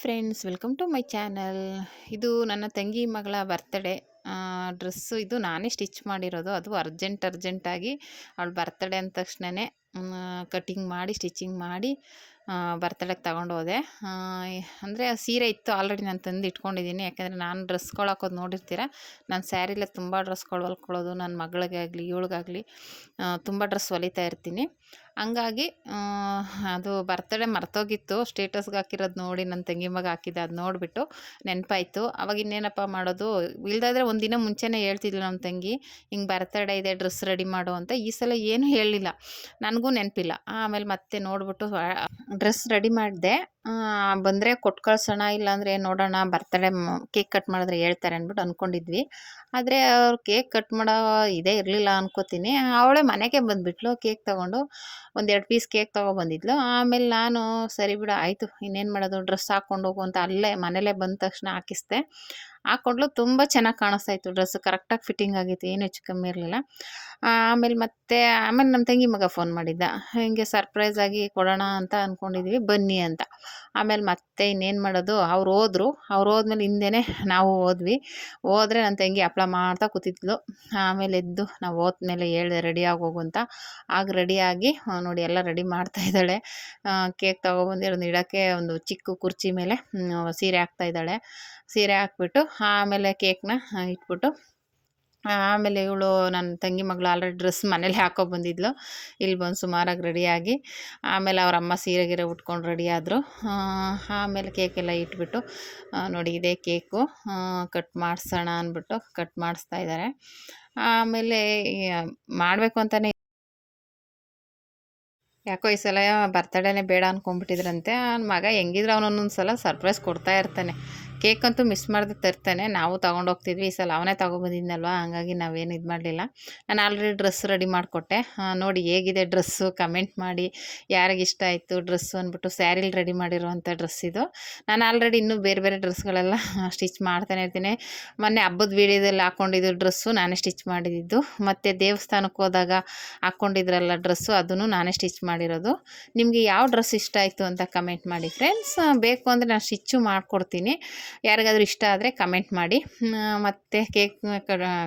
Friends welcome to my channel ಇದು ನನ್ನ ತಂಗಿ ಮಗಳ ಬರ್ತಡೇ ಡ್ರೆಸ್ಸು ಇದು ನಾನೇ ಸ್ಟಿಚ್ ಮಾಡಿರೋದು. ಅದು ಅರ್ಜೆಂಟ್ ಅರ್ಜೆಂಟಾಗಿ ಅವಳು ಬರ್ತಡೇ ಅಂದ ತಕ್ಷಣವೇ ಕಟ್ಟಿಂಗ್ ಮಾಡಿ ಸ್ಟಿಚಿಂಗ್ ಮಾಡಿ ಬರ್ತಡೇಗೆ ತಗೊಂಡು ಹೋದೆ. ಅಂದರೆ ಸೀರೆ ಇತ್ತು ಆಲ್ರೆಡಿ ನಾನು ತಂದು ಇಟ್ಕೊಂಡಿದ್ದೀನಿ ಯಾಕೆಂದರೆ ನಾನು ಡ್ರೆಸ್ಗಳು ಹಾಕೋದು ನೋಡಿರ್ತೀರ? ನಾನು ಸ್ಯಾರಿಲೇ ತುಂಬ ಡ್ರೆಸ್ಗಳು ಹೊಲ್ಕೊಳ್ಳೋದು ನನ್ನ ಮಗಳಿಗೆ ಆಗಲಿ ಇವಳಿಗಾಗಲಿ ತುಂಬ ಡ್ರೆಸ್ ಹೊಲಿತಾ ಇರ್ತೀನಿ. ಹಂಗಾಗಿ ಅದು ಬರ್ತಡೇ ಮರ್ತೋಗಿತ್ತು, ಸ್ಟೇಟಸ್ಗೆ ಹಾಕಿರೋದು ನೋಡಿ ನನ್ನ ತಂಗಿ ಮಗ ಹಾಕಿದ್ದೆ ಅದು ನೋಡಿಬಿಟ್ಟು ನೆನಪಾಯಿತು. ಅವಾಗ ಇನ್ನೇನಪ್ಪ ಮಾಡೋದು, ಇಲ್ದಾದ್ರೆ ಒಂದಿನ ದಿನ ಮುಂಚೆನೇ ಹೇಳ್ತಿದ್ಲು ನಮ್ಮ ತಂಗಿ, ಹಿಂಗೆ ಬರ್ತಡೇ ಇದೆ, ಡ್ರೆಸ್ ರೆಡಿ ಮಾಡು ಅಂತ. ಈ ಸಲ ಏನೂ ಹೇಳಲಿಲ್ಲ. ನನಗೂ ನೆನಪಿಲ್ಲ. ಆಮೇಲೆ ಮತ್ತೆ ನೋಡಿಬಿಟ್ಟು ಡ್ರೆಸ್ ರೆಡಿ ಮಾಡಿದೆ. ಬಂದರೆ ಕೊಟ್ಟು ಕಳ್ಸೋಣ, ಇಲ್ಲಾಂದರೆ ನೋಡೋಣ ಬರ್ತಡೇ ಕೇಕ್ ಕಟ್ ಮಾಡಿದ್ರೆ ಹೇಳ್ತಾರೆ ಅಂದ್ಬಿಟ್ಟು ಅಂದ್ಕೊಂಡಿದ್ವಿ ಆದರೆ ಅವ್ರು ಕೇಕ್ ಕಟ್ ಮಾಡೋ ಇದೇ ಇರಲಿಲ್ಲ ಅನ್ಕೋತೀನಿ. ಅವಳೇ ಮನೆಗೆ ಬಂದುಬಿಟ್ಲು ಕೇಕ್ ತೊಗೊಂಡು ಒಂದೆರಡು ಪೀಸ್ ಕೇಕ್ ತೊಗೊಬಂದಿದ್ಲು. ಆಮೇಲೆ ನಾನು, ಸರಿ ಬಿಡು, ಆಯಿತು, ಇನ್ನೇನು ಮಾಡೋದು? ಡ್ರೆಸ್ ಹಾಕ್ಕೊಂಡು ಹೋಗು ಅಂತ ಅಲ್ಲೇ ಮನೇಲೇ ಬಂದ ತಕ್ಷಣ ಹಾಕಿಸ್ದೆ. ಹಾಕ್ಕೊಂಡ್ಲು ತುಂಬ ಚೆನ್ನಾಗಿ ಕಾಣಿಸ್ತಾ ಇತ್ತು. ಡ್ರೆಸ್ ಕರೆಕ್ಟಾಗಿ ಫಿಟ್ಟಿಂಗ್ ಆಗಿತ್ತು. ಏನು ಹೆಚ್ಚು ಕಮ್ಮಿ ಇರಲಿಲ್ಲ. ಆಮೇಲೆ ಮತ್ತೆ, ಆಮೇಲೆ ನಮ್ಮ ತಂಗಿ ಮಗ ಫೋನ್ ಮಾಡಿದ್ದ. ಹಿಂಗೆ ಸರ್ಪ್ರೈಸ್ ಆಗಿ ಕೊಡೋಣ ಅಂತ ಅಂದ್ಕೊಂಡಿದ್ವಿ ಬನ್ನಿ ಅಂತ. ಆಮೇಲೆ ಮತ್ತೆ ಇನ್ನೇನು ಮಾಡೋದು, ಅವ್ರು ಹೋದ್ರು. ಅವ್ರು ಹೋದ್ಮೇಲೆ ಹಿಂದೆನೇ ನಾವು ಹೋದ್ವಿ. ಹೋದ್ರೆ ನನ್ನ ತಂಗಿ ಹಪ್ಳ ಮಾಡ್ತಾ ಕೂತಿದ್ಲು. ಆಮೇಲೆ ಎದ್ದು ನಾವು ಹೋದ್ಮೇಲೆ ಹೇಳಿದೆ ರೆಡಿ ಹೋಗು ಅಂತ. ಆಗ ರೆಡಿಯಾಗಿ ನೋಡಿ ಎಲ್ಲ ರೆಡಿ ಮಾಡ್ತಾ ಇದ್ದಾಳೆ. ಕೇಕ್ ತೊಗೊಬಂದಿರೋದು ಇಡೋಕ್ಕೆ ಒಂದು ಚಿಕ್ಕ ಕುರ್ಚಿ ಮೇಲೆ ಸೀರೆ ಹಾಕ್ತಾ ಇದ್ದಾಳೆ. ಸೀರೆ ಹಾಕ್ಬಿಟ್ಟು ಆಮೇಲೆ ಕೇಕ್ನ ಇಟ್ಬಿಟ್ಟು, ಆಮೇಲೆ ಇವಳು ನನ್ನ ತಂಗಿ ಮಗಳು ಆಲ್ರೆಡಿ ಡ್ರೆಸ್ ಮನೇಲಿ ಹಾಕೋ ಬಂದಿದ್ಲು. ಇಲ್ಲಿ ಬಂದು ಸುಮಾರಾಗಿ ರೆಡಿಯಾಗಿ ಆಮೇಲೆ ಅವ್ರ ಅಮ್ಮ ಸೀರೆ ಗೀರೆ ಉಟ್ಕೊಂಡು ರೆಡಿಯಾದರು ಆಮೇಲೆ ಕೇಕೆಲ್ಲ ಇಟ್ಬಿಟ್ಟು ನೋಡಿ ಇದೇ ಕೇಕು ಕಟ್ ಮಾಡಿಸೋಣ ಅಂದ್ಬಿಟ್ಟು ಕಟ್ ಮಾಡಿಸ್ತಾ ಇದ್ದಾರೆ ಆಮೇಲೆ ಮಾಡಬೇಕು ಅಂತಲೇ ಯಾಕೋ ಈ ಸಲ ಬರ್ತಡೇನೇ ಬೇಡ ಅಂದ್ಕೊಂಡ್ಬಿಟ್ಟಿದ್ರಂತೆ ಅವ್ನ ಮಗ ಹೆಂಗಿದ್ರೆ ಅವನೊಂದೊಂದು ಸಲ ಸರ್ಪ್ರೈಸ್ ಕೊಡ್ತಾ ಇರ್ತಾನೆ. ಕೇಕ್ ಅಂತೂ ಮಿಸ್ ಮಾಡದೆ ತರ್ತಾನೆ. ನಾವು ತೊಗೊಂಡೋಗ್ತಿದ್ವಿ ಈ ಸಲ ಅವನೇ ತೊಗೊಬಂದಿದ್ನಲ್ವ? ಹಂಗಾಗಿ ನಾವೇನು ಇದು ಮಾಡಲಿಲ್ಲ. ನಾನು ಆಲ್ರೆಡಿ ಡ್ರೆಸ್ ರೆಡಿ ಮಾಡಿಕೊಟ್ಟೆ. ನೋಡಿ ಹೇಗಿದೆ ಡ್ರೆಸ್ಸು ಕಮೆಂಟ್ ಮಾಡಿ. ಯಾರಿಗೆ ಇಷ್ಟ ಆಯಿತು ಡ್ರೆಸ್ಸು ಅಂದ್ಬಿಟ್ಟು ಸ್ಯಾರಿಲಿ ರೆಡಿ ಮಾಡಿರುವಂಥ ಡ್ರೆಸ್ ಇದು. ನಾನು ಆಲ್ರೆಡಿ ಇನ್ನೂ ಬೇರೆ ಬೇರೆ ಡ್ರೆಸ್ಗಳೆಲ್ಲ ಸ್ಟಿಚ್ ಮಾಡ್ತಾನೆ ಇರ್ತೀನಿ. ಮೊನ್ನೆ ಹಬ್ಬದ ವೀಡಿಯೋದಲ್ಲಿ ಹಾಕ್ಕೊಂಡಿದ್ದು ಡ್ರೆಸ್ಸು ನಾನೇ ಸ್ಟಿಚ್ ಮಾಡಿದ್ದು. ಮತ್ತು ದೇವಸ್ಥಾನಕ್ಕೆ ಹೋದಾಗ ಹಾಕ್ಕೊಂಡಿದ್ರಲ್ಲ ಡ್ರೆಸ್ಸು ಅದನ್ನು ನಾನೇ ಸ್ಟಿಚ್ ಮಾಡಿರೋದು. ನಿಮಗೆ ಯಾವ ಡ್ರೆಸ್ ಇಷ್ಟ ಆಯಿತು ಅಂತ ಕಮೆಂಟ್ ಮಾಡಿ. ಫ್ರೆಂಡ್ಸ್ ಬೇಕು ಅಂದರೆ ನಾನು ಸ್ಟಿಚ್ಚು ಮಾಡಿಕೊಡ್ತೀನಿ. ಯಾರಿಗಾದ್ರೂ ಇಷ್ಟ ಆದರೆ ಕಮೆಂಟ್ ಮಾಡಿ. ಮತ್ತು ಕೇಕ್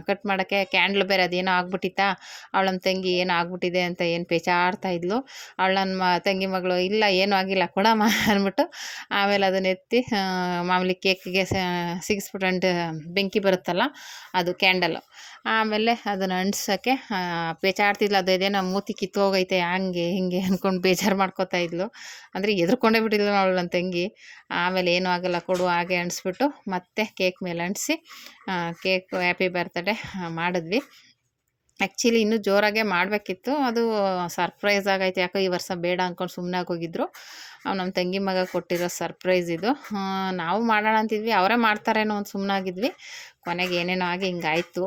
ಕಟ್ ಮಾಡೋಕ್ಕೆ ಕ್ಯಾಂಡ್ಲ್ ಬೇರೆ ಅದೇನೋ ಆಗ್ಬಿಟ್ಟಿತ್ತಾ? ಅವಳ ತಂಗಿ ಏನೋ ಆಗ್ಬಿಟ್ಟಿದೆ ಅಂತ ಏನು ಪೇಚಾಡ್ತಾ ಇದ್ಲು? ಅವಳ ಮ, ತಂಗಿ ಮಗಳು, ಇಲ್ಲ, ಏನೂ ಆಗಿಲ್ಲ ಕೊಡಮ್ಮ ಅಂದ್ಬಿಟ್ಟು ಆಮೇಲೆ ಅದನ್ನ ಎತ್ತಿ ಮಾಮೂಲಿ ಕೇಕ್ಗೆ ಸಿಗಿಸ್ಬಿಟ್ಟು ಬೆಂಕಿ ಬರುತ್ತಲ್ಲ, ಅದು ಕ್ಯಾಂಡಲು ಆಮೇಲೆ ಅದನ್ನು ಅಂಟ್ಸೋಕ್ಕೆ ಪೇಚಾಡ್ತಿದ್ಲು ಅದು ಇದೇನೋ ಮೂತಿ ಕಿತ್ತೋಗೈತೆ ಹಂಗೆ, ಹಿಂಗೆ ಅಂದ್ಕೊಂಡು ಬೇಜಾರು ಮಾಡ್ಕೋತಾ ಇದ್ಲು. ಅಂದರೆ ಎದ್ರುಕೊಂಡೇ ಬಿಟ್ಟಿದ್ಲು ಅವಳು ನನ್ನ ತಂಗಿ. ಆಮೇಲೆ ಏನೂ ಆಗಲ್ಲ, ಕೊಡು, ಹಾಗೆ ಅಂಟಿಸ್ಬಿಟ್ಟು ಮತ್ತೆ ಕೇಕ್ ಮೇಲೆ ಅಂಟಿಸಿ ಕೇಕ್, ಹ್ಯಾಪಿ ಬರ್ತಡೇ ಮಾಡಿದ್ವಿ. ಆ್ಯಕ್ಚುಲಿ ಇನ್ನೂ ಜೋರಾಗೆ ಮಾಡಬೇಕಿತ್ತು. ಅದು ಸರ್ಪ್ರೈಸ್ ಆಗೈತೆ. ಯಾಕೋ ಈ ವರ್ಷ ಬೇಡ ಅಂದ್ಕೊಂಡು ಸುಮ್ಮನೆ ಹೋಗಿದ್ರು ನಮ್ಮ ತಂಗಿ ಮಗ ಕೊಟ್ಟಿರೋ ಸರ್ಪ್ರೈಸ್ ಇದು. ನಾವು ಮಾಡೋಣ ಅಂತಿದ್ವಿ. ಅವರೇ ಮಾಡ್ತಾರೇನೋ ಒಂದು ಸುಮ್ಮನಾಗಿದ್ವಿ ಕೊನೆಗೆ ಏನೇನೋ ಆಗಿ ಹಿಂಗಾಯಿತು.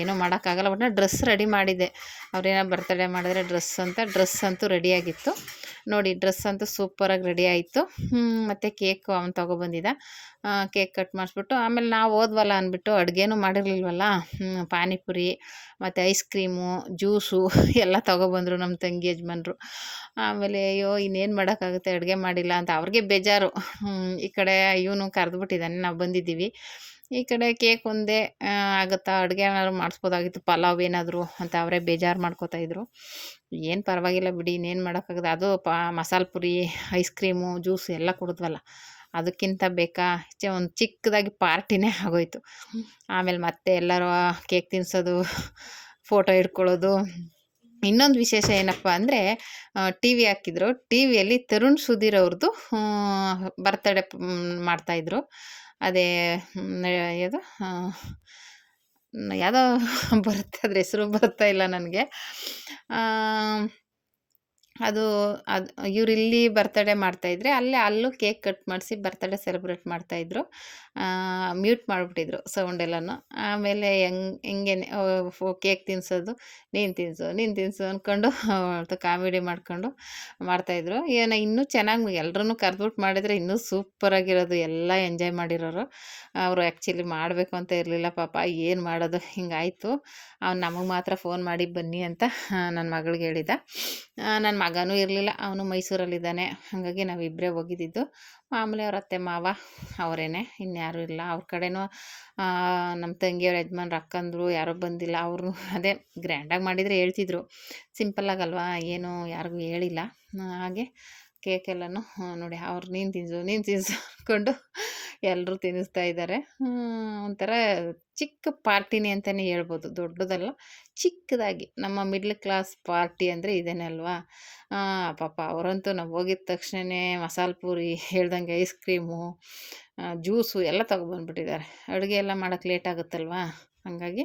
ಏನೂ ಮಾಡೋಕ್ಕಾಗಲ್ಲ. ಬಟ್ ಡ್ರೆಸ್ ರೆಡಿ ಮಾಡಿದೆ. ಅವ್ರೇನೋ ಬರ್ತಡೇ ಮಾಡಿದ್ರೆ ಡ್ರೆಸ್ ಅಂತ ಡ್ರೆಸ್ ಅಂತೂ ರೆಡಿಯಾಗಿತ್ತು ನೋಡಿ ಡ್ರೆಸ್ ಅಂತೂ ಸೂಪರಾಗಿ ರೆಡಿ ಆಯಿತು. ಮತ್ತು ಕೇಕು ಅವ್ನು ತೊಗೊಬಂದಿದ್ದ ಕೇಕ್ ಕಟ್ ಮಾಡಿಸ್ಬಿಟ್ಟು ಆಮೇಲೆ ನಾವು ಓದ್ವಲ್ಲ ಅಂದ್ಬಿಟ್ಟು ಅಡುಗೆನೂ ಮಾಡಿರಲಿಲ್ವಲ್ಲ? ಪಾನಿಪುರಿ, ಮತ್ತು ಐಸ್ ಕ್ರೀಮು ಜ್ಯೂಸು ಎಲ್ಲ ತೊಗೊಬಂದರು ನಮ್ಮ ತಂಗಿ ಯಜಮಾನ್ರು. ಆಮೇಲೆ ಅಯ್ಯೋ, ಇನ್ನೇನು ಮಾಡೋಕ್ಕಾಗುತ್ತೆ? ಅಡುಗೆ ಮಾಡಿಲ್ಲ ಅಂತ ಅವ್ರಿಗೆ ಬೇಜಾರು. ಈ ಕಡೆ ಇವನು ಕರೆದ್ಬಿಟ್ಟಿದ್ದಾನೆ, ನಾವು ಬಂದಿದ್ದೀವಿ. ಈ ಕಡೆ ಕೇಕ್ ಒಂದೇ ಆಗುತ್ತಾ? ಅಡುಗೆ ಏನಾದ್ರು ಮಾಡಿಸ್ಬೋದಾಗಿತ್ತು? ಪಲಾವ್ ಏನಾದರೂ ಅಂತ ಅವರೇ ಬೇಜಾರು ಮಾಡ್ಕೋತಾಯಿದ್ರು ಏನು ಪರವಾಗಿಲ್ಲ ಬಿಡಿ, ಇನ್ನೇನು ಮಾಡೋಕ್ಕಾಗದ ಅದು ಪಾ, ಮಸಾಲೆ ಪುರಿ, ಐಸ್ ಕ್ರೀಮು, ಜ್ಯೂಸ್ ಎಲ್ಲ ಕುಡಿದ್ವಲ್ಲ. ಅದಕ್ಕಿಂತ ಬೇಕಾ? ಒಂದು ಚಿಕ್ಕದಾಗಿ ಪಾರ್ಟಿನೇ ಆಗೋಯ್ತು. ಆಮೇಲೆ ಮತ್ತೆ ಎಲ್ಲರೂ ಕೇಕ್ ತಿನ್ನಿಸೋದು ಫೋಟೋ ಇಟ್ಕೊಳ್ಳೋದು ಇನ್ನೊಂದು ವಿಶೇಷ ಏನಪ್ಪ ಅಂದರೆ ಟಿ ವಿ ಹಾಕಿದ್ರು. ಟಿ ವಿಯಲ್ಲಿ ತರುಣ್ ಸುಧೀರ್ ಅವ್ರದ್ದು ಬರ್ತಡೇ ಮಾಡ್ತಾಯಿದ್ರು ಅದೇ ಯಾವುದು? ಯಾವುದೋ ಬರುತ್ತೆ ಅದ್ರ ಹೆಸರು ಬರ್ತಾ ಇಲ್ಲ ನನಗೆ. ಅದು ಅದು ಇವ್ರು ಇಲ್ಲಿ ಬರ್ತಡೇ ಮಾಡ್ತಾಯಿದ್ರೆ ಅಲ್ಲೇ ಅಲ್ಲೂ ಕೇಕ್ ಕಟ್ ಮಾಡಿಸಿ ಬರ್ತಡೇ ಸೆಲೆಬ್ರೇಟ್ ಮಾಡ್ತಾಯಿದ್ರು ಮ್ಯೂಟ್ ಮಾಡಿಬಿಟ್ಟಿದ್ರು ಸೌಂಡೆಲ್ಲನೂ ಆಮೇಲೆ ಹೆಂಗ್, ಹಿಂಗೆ ಕೇಕ್ ತಿನ್ಸೋದು, ನೀನು ತಿನ್ನಿಸು ನೀನು ತಿನ್ನಿಸು ಅಂದ್ಕೊಂಡು ಕಾಮಿಡಿ ಮಾಡ್ಕೊಂಡು ಮಾಡ್ತಾಯಿದ್ರು ಏನೋ ಇನ್ನೂ ಚೆನ್ನಾಗಿ ಎಲ್ಲರೂ ಕರೆದ್ಬಿಟ್ಟು ಮಾಡಿದರೆ ಇನ್ನೂ ಸೂಪರಾಗಿರೋದು ಎಲ್ಲ ಎಂಜಾಯ್ ಮಾಡಿರೋರು. ಅವರು ಆ್ಯಕ್ಚುಲಿ ಮಾಡಬೇಕು ಅಂತ ಇರಲಿಲ್ಲ ಪಾಪ, ಏನು ಮಾಡೋದು, ಹಿಂಗಾಯಿತು. ಅವ್ನು ನಮಗೆ ಮಾತ್ರ ಫೋನ್ ಮಾಡಿ ಬನ್ನಿ ಅಂತ ನನ್ನ ಮಗಳಿಗೆ ಹೇಳಿದ. ನನ್ನ ಮಗನೂ ಇರಲಿಲ್ಲ, ಅವನು ಮೈಸೂರಲ್ಲಿದ್ದಾನೆ. ಹಾಗಾಗಿ ನಾವಿಬ್ಬರೇ ಹೋಗಿದ್ದಿದ್ದು. ಮಾಮೂಲಿ ಅವ್ರ ಅತ್ತೆ ಮಾವ ಅವರೇನೆ, ಇನ್ಯಾರೂ ಇಲ್ಲ. ಅವ್ರ ಕಡೆನೂ ನಮ್ಮ ತಂಗಿಯವ್ರ ಯಜಮಾನ್ರು ಅಕ್ಕಂದ್ರು, ಯಾರೋ ಬಂದಿಲ್ಲ. ಅವರು ಅದೇ ಗ್ರ್ಯಾಂಡಾಗಿ ಮಾಡಿದರೆ ಹೇಳ್ತಿದ್ರು. ಸಿಂಪಲ್ಲಾಗಲ್ವಾ ಏನು ಯಾರಿಗೂ ಹೇಳಿಲ್ಲ. ಹಾಗೆ ಕೇಕೆಲ್ಲನೂ ನೋಡಿ, ಅವ್ರು ನೀನು ತಿನ್ಸು ನೀನು ತಿನ್ಸು ಅಂದ್ಕೊಂಡು ಎಲ್ಲರೂ ತಿನ್ನಿಸ್ತಾ ಇದ್ದಾರೆ ಒಂಥರ ಚಿಕ್ಕ ಪಾರ್ಟಿನೇ ಅಂತಲೇ ಹೇಳ್ಬೋದು ದೊಡ್ಡದಲ್ಲ. ಚಿಕ್ಕದಾಗಿ ನಮ್ಮ ಮಿಡ್ಲ್ ಕ್ಲಾಸ್ ಪಾರ್ಟಿ ಅಂದರೆ ಇದೇನೇ ಅಲ್ವಾ? ಆ, ಪಾಪ ಅವರಂತೂ ನಾವು ಹೋಗಿದ ತಕ್ಷಣವೇ ಮಸಾಲೆ ಪೂರಿ ಹೇಳ್ದಂಗೆ ಐಸ್ ಕ್ರೀಮು ಜ್ಯೂಸು ಎಲ್ಲ ತೊಗೊಬಂದ್ಬಿಟ್ಟಿದ್ದಾರೆ ಅಡುಗೆ ಎಲ್ಲ ಮಾಡೋಕ್ಕೆ ಲೇಟ್ ಆಗುತ್ತಲ್ವಾ? ಹಾಗಾಗಿ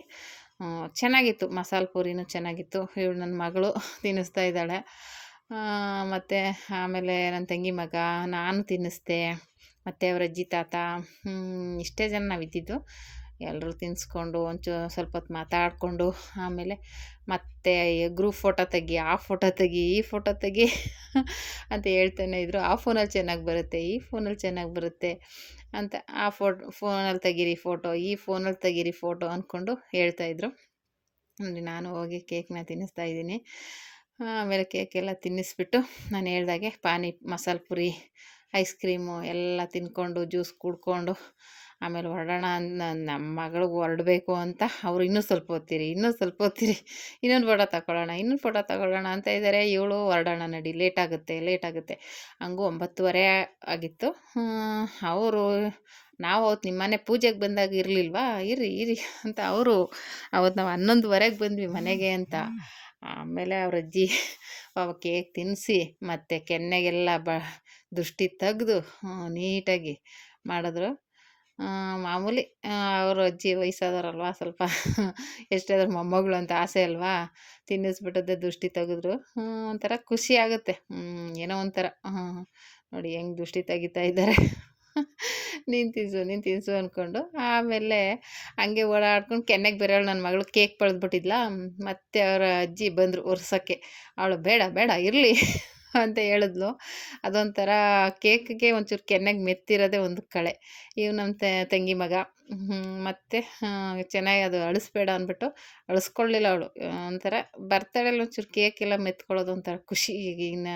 ಚೆನ್ನಾಗಿತ್ತು ಮಸಾಲೆ ಪೂರಿನೂ ಚೆನ್ನಾಗಿತ್ತು. ಇವಳು ನನ್ನ ಮಗಳು ತಿನ್ನಿಸ್ತಾ ಇದ್ದಾಳೆ. ಮತ್ತು ಆಮೇಲೆ ನನ್ನ ತಂಗಿ ಮಗ ನಾನು ತಿನ್ನಿಸ್ದೆ. ಮತ್ತು ಅವ್ರ ಅಜ್ಜಿ, ತಾತ ಇಷ್ಟೇ ಜನ ನಾವಿದ್ದಿದ್ದು ಎಲ್ಲರೂ ತಿನ್ನಿಸ್ಕೊಂಡು ಒಂಚೂ ಸ್ವಲ್ಪ ಹೊತ್ತು ಮಾತಾಡಿಕೊಂಡು ಆಮೇಲೆ ಮತ್ತೆ ಗ್ರೂಪ್ ಫೋಟೋ ತೆಗಿ, ಆ ಫೋಟೋ ತೆಗಿ, ಈ ಫೋಟೋ ತೆಗಿ ಅಂತ ಹೇಳ್ತಾನೆ ಇದ್ರು. ಆ ಫೋನಲ್ಲಿ ಚೆನ್ನಾಗಿ ಬರುತ್ತೆ, ಈ ಫೋನಲ್ಲಿ ಚೆನ್ನಾಗಿ ಬರುತ್ತೆ ಅಂತ ಆ ಫೋಟೋ ಫೋನಲ್ಲಿ ತೆಗೀರಿ ಫೋಟೋ ಈ ಫೋನಲ್ಲಿ ತೆಗೀರಿ ಫೋಟೋ ಅಂದ್ಕೊಂಡು ಹೇಳ್ತಾಯಿದ್ರು ಅಂದರೆ ನಾನು ಹೋಗಿ ಕೇಕ್ನ ತಿನ್ನಿಸ್ತಾ ಇದ್ದೀನಿ. ಆಮೇಲೆ ಕೇಕೆಲ್ಲ ತಿನ್ನಿಸ್ಬಿಟ್ಟು ನಾನು ಹೇಳ್ದಾಗೆ ಪಾನಿ, ಮಸಾಲೆ ಪುರಿ ಐಸ್ ಕ್ರೀಮು ಎಲ್ಲ ತಿನ್ಕೊಂಡು ಜ್ಯೂಸ್ ಕುಡ್ಕೊಂಡು ಆಮೇಲೆ ಹೊರಡೋಣ ನಮ್ಮ ಮಗಳಿಗೆ ಹೊರಡಬೇಕು ಅಂತ ಅವ್ರು ಇನ್ನೂ ಸ್ವಲ್ಪ ಹೊತ್ತಿರಿ, ಇನ್ನೂ ಸ್ವಲ್ಪ ಹೊತ್ತಿರಿ, ಇನ್ನೊಂದು ಫೋಟೋ ತಗೊಳ್ಳೋಣ ಇನ್ನೊಂದು ಫೋಟೋ ತಗೊಳ್ಳೋಣ ಅಂತ ಇದ್ದಾರೆ ಇವಳು ಹೊರಡೋಣ ನಡಿ, ಲೇಟ್ ಆಗುತ್ತೆ ಲೇಟ್ ಆಗುತ್ತೆ. ಹಂಗೂ ಒಂಬತ್ತುವರೆ ಆಗಿತ್ತು. ಅವರು ನಾವು ಅವತ್ತು ನಿಮ್ಮ ಮನೆ ಪೂಜೆಗೆ ಬಂದಾಗ ಇರಲಿಲ್ವಾ? ಇರಿ ಇರಿ ಅಂತ ಅವರು ಅವತ್ತು ನಾವು ಹನ್ನೊಂದುವರೆಗೆ ಬಂದ್ವಿ ಮನೆಗೆ ಅಂತ. ಆಮೇಲೆ ಅವ್ರ ಅಜ್ಜಿ ಪಾಪ ಕೇಕ್ ತಿನ್ನಿಸಿ ಮತ್ತು ಕೆನ್ನೆಗೆಲ್ಲ ಬ ದೃಷ್ಟಿ ತೆಗೆದು ನೀಟಾಗಿ ಮಾಡಿದ್ರು. ಮಾಮೂಲಿ ಅವ್ರ ಅಜ್ಜಿ ವಯಸ್ಸಾದವ್ರಲ್ವ, ಸ್ವಲ್ಪ ಎಷ್ಟಾದ್ರೂ ಮೊಮ್ಮಗಳು ಅಂತ ಆಸೆ ಅಲ್ವಾ, ತಿನ್ನಿಸ್ಬಿಟ್ಟದ್ದೆ ದೃಷ್ಟಿ ತೆಗೆದ್ರು. ಒಂಥರ ಖುಷಿ ಆಗುತ್ತೆ. ಏನೋ ಒಂಥರ ನೋಡಿ ಹೆಂಗೆ ದೃಷ್ಟಿ ತೆಗಿತಾ ಇದ್ದಾರೆ. ನಿಂತಿಸು ನೀನು ತಿನ್ಸು ಅಂದ್ಕೊಂಡು ಆಮೇಲೆ ಹಂಗೆ ಓಡಾಡ್ಕೊಂಡು ಕೆನ್ನೆಗೆ ಬೇರೆಯವಳು ನನ್ನ ಮಗಳು ಕೇಕ್ ಪಡೆದ್ಬಿಟ್ಟಿದ್ಲ ಮತ್ತೆ ಅವರ ಅಜ್ಜಿ ಬಂದರು ಒರ್ಸೋಕ್ಕೆ. ಅವಳು ಬೇಡ ಬೇಡ, ಇರಲಿ ಅಂತ ಹೇಳಿದ್ಲು. ಅದೊಂಥರ ಕೇಕ್ಗೆ ಒಂಚೂರು ಕೆನ್ನೆಗೆ ಮೆತ್ತಿರೋದೇ ಒಂದು ಕಳೆ. ಇವು ನಮ್ಮ ತಂಗಿ ಮಗ. ಮತ್ತು ಮತ್ತೆ ಚೆನ್ನಾಗಿ ಅದು ಅಳಿಸ್ಬೇಡ ಅಂದ್ಬಿಟ್ಟು ಅಳಿಸ್ಕೊಳ್ಳಿಲ್ಲ ಅವಳು. ಒಂಥರ ಬರ್ತಡೇಲಿ ಒಂಚೂರು ಕೇಕ್ ಎಲ್ಲ ಮೆತ್ಕೊಳ್ಳೋದು ಒಂಥರ ಖುಷಿ ಈಗಿನ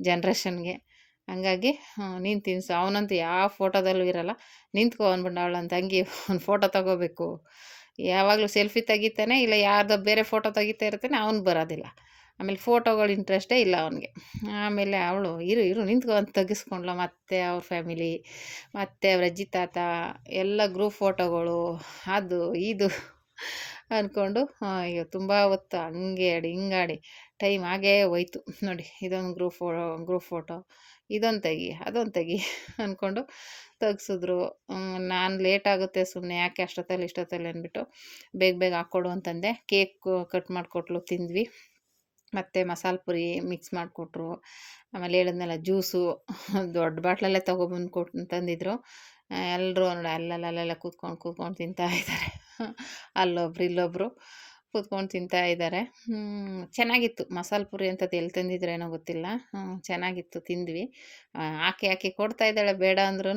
ಜನ್ರೇಷನ್ಗೆ. ಹಂಗಾಗಿ ನೀನು ತಿನ್ಸು. ಅವನಂತೂ ಯಾವ ಫೋಟೋದಲ್ಲೂ ಇರಲ್ಲ. ನಿಂತ್ಕೊ ಅಂದ್ಬಿಟ್ಟು ಅವಳು ಅಂತ ತಂಗಿ, ಒಂದು ಫೋಟೋ ತಗೋಬೇಕು. ಯಾವಾಗಲೂ ಸೆಲ್ಫಿ ತೆಗಿತಾನೆ, ಇಲ್ಲ ಯಾರ್ದೋ ಬೇರೆ ಫೋಟೋ ತೆಗಿತಾ ಇರ್ತಾನೆ ಅವ್ನು ಬರೋದಿಲ್ಲ. ಆಮೇಲೆ ಫೋಟೋಗಳು ಇಂಟ್ರೆಸ್ಟೇ ಇಲ್ಲ ಅವನಿಗೆ. ಆಮೇಲೆ ಅವಳು, ಇರು ಇರು, ನಿಂತ್ಕೊ ಅಂತ ತೆಗಿಸ್ಕೊಂಡ್ಲ ಮತ್ತೆ ಅವ್ರ ಫ್ಯಾಮಿಲಿ ಮತ್ತು ಅವ್ರ ಅಜ್ಜಿ, ತಾತ, ಎಲ್ಲ ಗ್ರೂಪ್ ಫೋಟೋಗಳು ಅದು, ಇದು ಅಂದ್ಕೊಂಡು ಅಯ್ಯೋ, ತುಂಬ ಹೊತ್ತು ಹಂಗೆ ಆಡಿ, ಹಿಂಗಾಡಿ ಟೈಮ್ ಆಗೇ ಹೋಯ್ತು. ನೋಡಿ, ಇದೊಂದು ಗ್ರೂಪ್ ಫೋ ಗ್ರೂಪ್ ಫೋಟೋ ಇದೊಂದು ತೆಗಿ, ಅದೊಂದು ತೆಗಿ ಅಂದ್ಕೊಂಡು ತೆಗ್ಸಿದ್ರು. ನಾನು ಲೇಟ್ ಆಗುತ್ತೆ ಸುಮ್ಮನೆ ಯಾಕೆ ಅಷ್ಟೊತ್ತಲ್ಲಿ, ಇಷ್ಟೊತ್ತಲ್ಲಿ ಅಂದ್ಬಿಟ್ಟು ಬೇಗ ಬೇಗ ಹಾಕ್ಕೊಡು ಅಂತಂದೆ. ಕೇಕ್ ಕಟ್ ಮಾಡಿಕೊಟ್ಲು, ತಿಂದ್ವಿ. ಮತ್ತು ಮಸಾಲೆ ಪುರಿ ಮಿಕ್ಸ್ ಮಾಡಿಕೊಟ್ರು. ಆಮೇಲೆ ಹೇಳಿದ್ನೆಲ್ಲ ಜ್ಯೂಸು ದೊಡ್ಡ ಬಾಟ್ಲಲ್ಲೇ ತೊಗೊಬಂದು ಕೊಟ್ಟು ತಂದಿದ್ರು. ಎಲ್ಲರೂ ನೋಡಿ, ಅಲ್ಲಲ್ಲಲ್ಲೆಲ್ಲ ಕೂತ್ಕೊಂಡು ಕೂತ್ಕೊಂಡು ತಿಂತಾ ಇದ್ದಾರೆ ಅಲ್ಲೊಬ್ರು, ಇಲ್ಲೊಬ್ರು. ಕೂತ್ಕೊಂಡು ತಿಂತಾ ಇದ್ದಾರೆ. ಚೆನ್ನಾಗಿತ್ತು. ಮಸಾಲೆ ಪುರಿ ಅಂತದ್ದು ಎಲ್ಲಿ ತಂದಿದ್ರೇನೋ ಗೊತ್ತಿಲ್ಲ. ಚೆನ್ನಾಗಿತ್ತು. ತಿಂದ್ವಿ. ಆಕೆ ಆಕೆ ಕೊಡ್ತಾ ಇದ್ದಾಳೆ ಬೇಡ ಅಂದ್ರೂ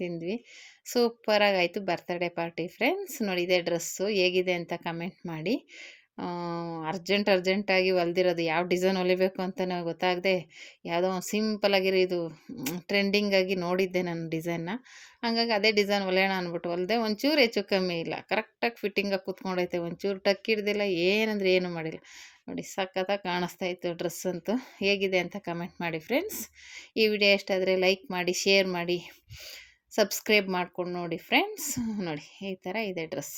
ತಿಂದ್ವಿ. ಸೂಪರಾಗಾಯಿತು. ಬರ್ತಡೇ ಪಾರ್ಟಿ ಫ್ರೆಂಡ್ಸ್ ನೋಡಿ, ಇದೇ ಡ್ರೆಸ್ಸು ಹೇಗಿದೆ ಅಂತ ಕಮೆಂಟ್ ಮಾಡಿ. ಅರ್ಜೆಂಟ್ ಅರ್ಜೆಂಟಾಗಿ ಹೊಲ್ದಿರೋದು ಯಾವ ಡಿಸೈನ್ ಹೊಲಿಬೇಕು ಅಂತಲೇ ಗೊತ್ತಾಗದೆ ಯಾವುದೋ ಒಂದು ಸಿಂಪಲಾಗಿರೋ ಇದು ಟ್ರೆಂಡಿಂಗಾಗಿ ನೋಡಿದ್ದೆ ನಾನು ಡಿಸೈನ್ನ. ಹಂಗಾಗಿ ಅದೇ ಡಿಸೈನ್ ಹೊಲೆಯೋಣ ಅಂದ್ಬಿಟ್ಟು ಹೊಲ್ದೆ ಒಂಚೂರು ಹೆಚ್ಚು ಕಮ್ಮಿ ಇಲ್ಲ. ಕರೆಕ್ಟಾಗಿ ಫಿಟ್ಟಿಂಗಾಗಿ ಕೂತ್ಕೊಂಡೈತೆ, ಒಂಚೂರು ಟಕ್ ಹಿಡ್ದಿಲ್ಲ, ಏನಂದ್ರೆ ಏನೂ ಮಾಡಿಲ್ಲ. ನೋಡಿ ಸಖತ್ತಾಗಿ ಕಾಣಿಸ್ತಾ ಇತ್ತು ಡ್ರೆಸ್ ಅಂತೂ. ಹೇಗಿದೆ ಅಂತ ಕಮೆಂಟ್ ಮಾಡಿ ಫ್ರೆಂಡ್ಸ್. ಈ ವಿಡಿಯೋ ಎಷ್ಟಾದರೆ ಲೈಕ್ ಮಾಡಿ, ಶೇರ್ ಮಾಡಿ, ಸಬ್ಸ್ಕ್ರೈಬ್ ಮಾಡ್ಕೊಂಡು ನೋಡಿ ಫ್ರೆಂಡ್ಸ್. ನೋಡಿ, ಈ ಥರ ಇದೆ ಡ್ರೆಸ್.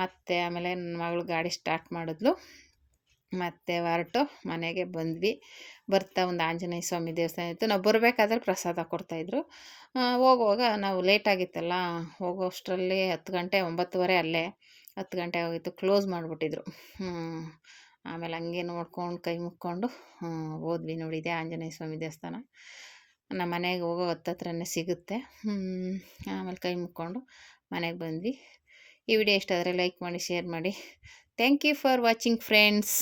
ಮತ್ತು ಆಮೇಲೆ ನನ್ನ ಮಗಳು ಗಾಡಿ ಸ್ಟಾರ್ಟ್ ಮಾಡಿದ್ಲು. ಮತ್ತೆ ಹೊರಟು ಮನೆಗೆ ಬಂದ್ವಿ. ಬರ್ತಾ ಒಂದು ಆಂಜನೇಯ ಸ್ವಾಮಿ ದೇವಸ್ಥಾನ ಇತ್ತು. ನಾವು ಬರಬೇಕಾದ್ರೆ ಪ್ರಸಾದ ಕೊಡ್ತಾಯಿದ್ರು ಹೋಗುವಾಗ ನಾವು ಲೇಟ್ ಆಗಿತ್ತಲ್ಲ, ಹೋಗೋಷ್ಟರಲ್ಲಿ ಹತ್ತು ಗಂಟೆ ಒಂಬತ್ತುವರೆ ಅಲ್ಲೇ ಹತ್ತು ಗಂಟೆ ಹೋಗಿತ್ತು ಕ್ಲೋಸ್ ಮಾಡಿಬಿಟ್ಟಿದ್ರು. ಆಮೇಲೆ ಹಂಗೆ ನೋಡ್ಕೊಂಡು ಕೈ ಮುಕ್ಕೊಂಡು ಹೋದ್ವಿ ನೋಡಿದೆ ಆಂಜನೇಯ ಸ್ವಾಮಿ ದೇವಸ್ಥಾನ. ನಮ್ಮ ಮನೆಗೆ ಹೋಗೋ ಹತ್ತತ್ರನೇ ಸಿಗುತ್ತೆ. ಆಮೇಲೆ ಕೈ ಮುಕ್ಕೊಂಡು ಮನೆಗೆ ಬಂದ್ವಿ. ಈ ವಿಡಿಯೋ ಇಷ್ಟ ಆದರೆ ಲೈಕ್ ಮಾಡಿ ಶೇರ್ ಮಾಡಿ. Thank you for watching friends